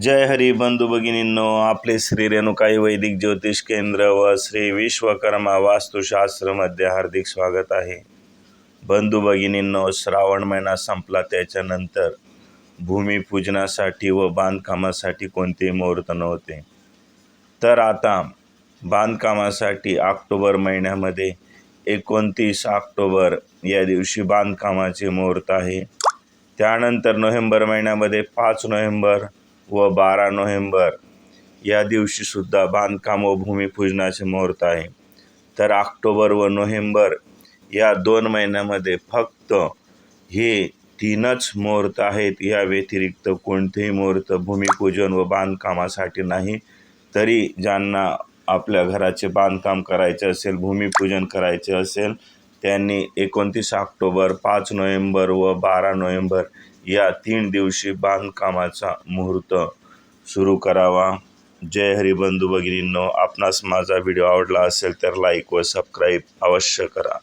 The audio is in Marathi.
जय हरी बंधू भगिनींनो आपले श्री रेणुकाई वैदिक ज्योतिष केंद्र व श्री विश्वकर्मा वास्तुशास्त्रमध्ये हार्दिक स्वागत आहे. बंधू भगिनींनो श्रावण महिना संपला त्याच्यानंतर भूमिपूजनासाठी व बांधकामासाठी कोणतेही मुहूर्त नव्हते. तर आता बांधकामासाठी ऑक्टोबर महिन्यामध्ये एकोणतीस ऑक्टोबर या दिवशी बांधकामाचे मुहूर्त आहे. त्यानंतर नोव्हेंबर महिन्यामध्ये पाच नोव्हेंबर व बारा नोव्हेंबर या दिवशीसुद्धा बांधकाम व भूमिपूजनाचे मुहूर्त आहे. तर ऑक्टोबर व नोव्हेंबर या दोन महिन्यामध्ये फक्त हे तीनच मुहूर्त आहेत. या व्यतिरिक्त कोणतेही मुहूर्त भूमिपूजन व बांधकामासाठी नाही. तरी ज्यांना आपल्या घराचे बांधकाम करायचे असेल भूमिपूजन करायचे असेल त्यांनी एकोणतीस ऑक्टोबर पाच नोव्हेंबर व बारा नोव्हेंबर या तीन दिवशी बांधकामाचा मुहूर्त सुरू करावा. जय हरिबंधू भगिनींनो आपणास माझा व्हिडिओ आवडला असेल तर लाईक व सबस्क्राईब अवश्य करा.